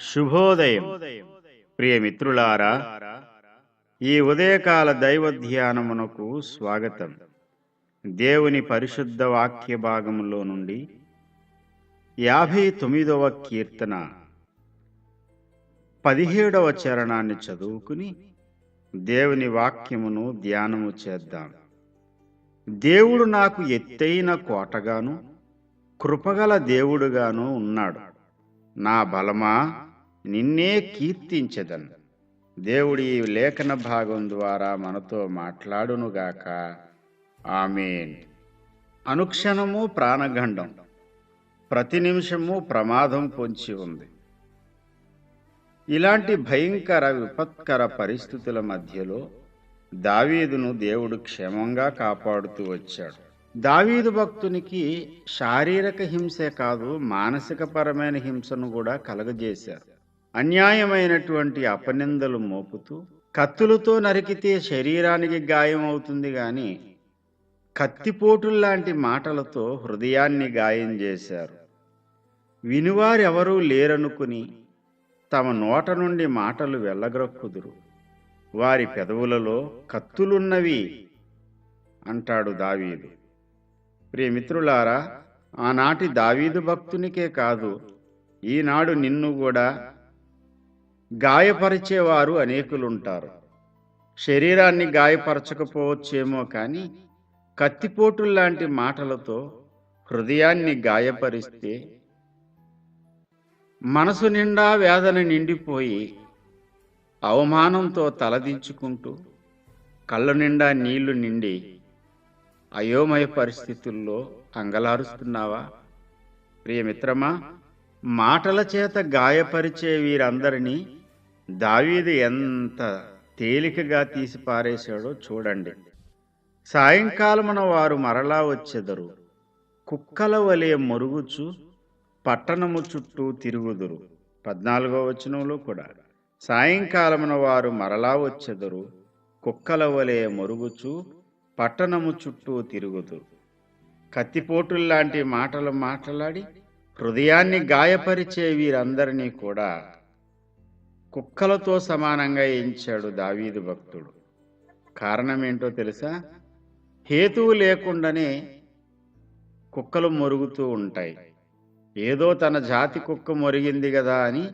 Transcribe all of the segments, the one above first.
శుభోదయం. ప్రియమిత్రులారా ఈ ఉదయకాల దైవ ధ్యానమునకు స్వాగతం. దేవుని పరిశుద్ధ వాక్య భాగములో నుండి యాభై తొమ్మిదవ కీర్తన పదిహేడవ చరణాన్ని చదువుకుని దేవుని వాక్యమును ధ్యానము చేద్దాం. దేవుడు నాకు ఎత్తైన కోటగాను కృపగల దేవుడుగాను ఉన్నాడు. నా బలమా నిన్నే కీర్తించదను. దేవుడి ఈ లేఖన భాగం ద్వారా మనతో మాట్లాడునుగాక ఆమెన్. అనుక్షణము ప్రాణగండం. ప్రతి నిమిషము ప్రమాదం పొంచి ఉంది. ఇలాంటి భయంకర విపత్కర పరిస్థితుల మధ్యలో దావీదును దేవుడు క్షేమంగా కాపాడుతూ వచ్చాడు. దావీదు భక్తునికి శారీరక హింసే కాదు మానసిక పరమైన హింసను కూడా కలగజేశారు. అన్యాయమైనటువంటి అపనిందలు మోపుతూ కత్తులతో నరికితే శరీరానికి గాయం అవుతుంది గాని కత్తిపోటుల్లాంటి మాటలతో హృదయాన్ని గాయం చేశారు. వినివారెవరూ లేరనుకుని తమ నోట నుండి మాటలు వెళ్ళగ్రక్కుదురు. వారి పెదవులలో కత్తులున్నవి అంటాడు దావీదు. ప్రియమిత్రులారా ఆనాటి దావీదు భక్తునికే కాదు ఈనాడు నిన్ను కూడా గాయపరిచేవారు అనేకులుంటారు. శరీరాన్ని గాయపరచకపోవచ్చేమో కానీ కత్తిపోటుల్లాంటి మాటలతో హృదయాన్ని గాయపరిస్తే మనసు నిండా వేదన నిండిపోయి అవమానంతో తలదించుకుంటూ కళ్ళ నిండా నీళ్ళు నిండి అయోమయ పరిస్థితుల్లో అంగలారుస్తున్నావా ప్రియమిత్రమా మాటల చేత గాయపరిచే వీరందరినీ దావీదు ఎంత తేలికగా తీసి పారేశాడో చూడండి. సాయంకాలమున వారు మరలా వచ్చెదరు. కుక్కల వలె మరుగుచు పట్టణము చుట్టూ తిరుగుదురు. పద్నాలుగో వచనంలో కూడా సాయంకాలమున వారు మరలా వచ్చెదరు. కుక్కల వలె మొరుగుచు పట్టణము చుట్టూ తిరుగుదు. కత్తిపోటుల్లాంటి మాటలు మాట్లాడి హృదయాన్ని గాయపరిచే వీరందరినీ కూడా కుక్కలతో సమానంగా ఎంచాడు దావీదు భక్తుడు. కారణమేంటో తెలుసా? హేతువు లేకుండానే కుక్కలు మొరుగుతూ ఉంటాయి. ఏదో తన జాతి కుక్క మొరిగింది కదా అని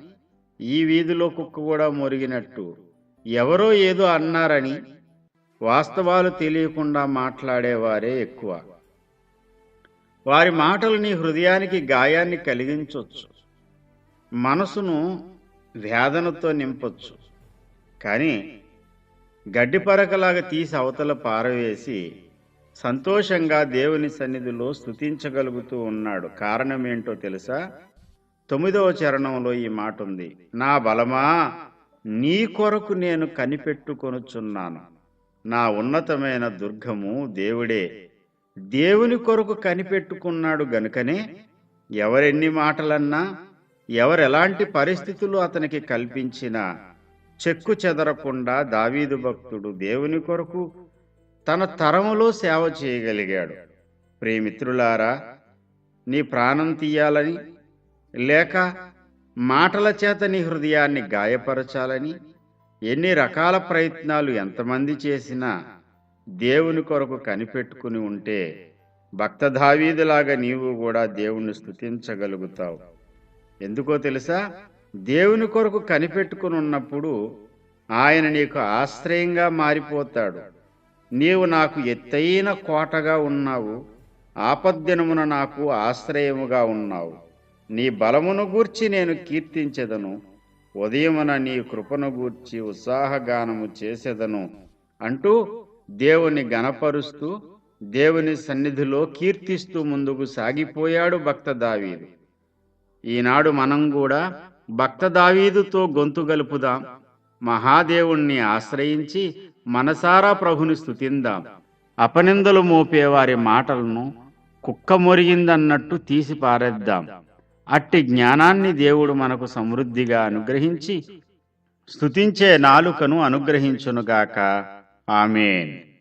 ఈ వీధిలో కుక్క కూడా మొరిగినట్టు. ఎవరో ఏదో అన్నారని వాస్తవాలు తెలియకుండా మాట్లాడేవారే ఎక్కువ. వారి మాటలు నీ హృదయానికి గాయాన్ని కలిగించవచ్చు మనసును వేదనతో నింపొచ్చు. కానీ గడ్డిపరకలాగా తీసి అవతల పారవేసి సంతోషంగా దేవుని సన్నిధిలో స్తుతించగలుగుతూ ఉన్నాడు. కారణం ఏంటో తెలుసా? తొమ్మిదవ చరణంలో ఈ మాట ఉంది నా బలమా నీ కొరకు నేను కనిపెట్టుకొనుచున్నాను. నా ఉన్నతమైన దుర్గము దేవుడే. దేవుని కొరకు కనిపెట్టుకున్నాడు గనుకనే ఎవరెన్ని మాటలన్నా ఎవరెలాంటి పరిస్థితులు అతనికి కల్పించినా చెక్కు చెదరకుండా దావీదు భక్తుడు దేవుని కొరకు తన తరములో సేవ చేయగలిగాడు. ప్రేమిత్రులారా నీ ప్రాణం తీయాలని లేక మాటల చేత నీ హృదయాన్ని గాయపరచాలని ఎన్ని రకాల ప్రయత్నాలు ఎంతమంది చేసినా దేవుని కొరకు కనిపెట్టుకుని ఉంటే భక్త దావీదులాగా నీవు కూడా దేవుణ్ణి స్తుతించగలుగుతావు. ఎందుకో తెలుసా? దేవుని కొరకు కనిపెట్టుకుని ఉన్నప్పుడు ఆయన నీకు ఆశ్రయంగా మారిపోతాడు. నీవు నాకు ఎత్తైన కోటగా ఉన్నావు. ఆపద్దినమున నాకు ఆశ్రయముగా ఉన్నావు. నీ బలమును గూర్చి నేను కీర్తించెదను. ఉదయమున నీ కృపను గూర్చి ఉత్సాహగానము చేసేదను. అంటూ దేవుని గణపరుస్తూ దేవుని సన్నిధిలో కీర్తిస్తూ ముందుకు సాగిపోయాడు భక్త దావీదు. ఈనాడు మనం కూడా భక్త దావీదుతో గొంతు గలుపుదాం. మహాదేవుణ్ణి ఆశ్రయించి మనసారా ప్రభుని స్థుతిందాం అపనిందలు మోపే వారి మాటలను కుక్క మొరిగిందన్నట్టు తీసి పారేద్దాం అట్టి జ్ఞానాన్ని దేవుడు మనకు సమృద్ధిగా అనుగ్రహించి స్తుతించే నాలుకను అనుగ్రహించునుగాక. ఆమెన్.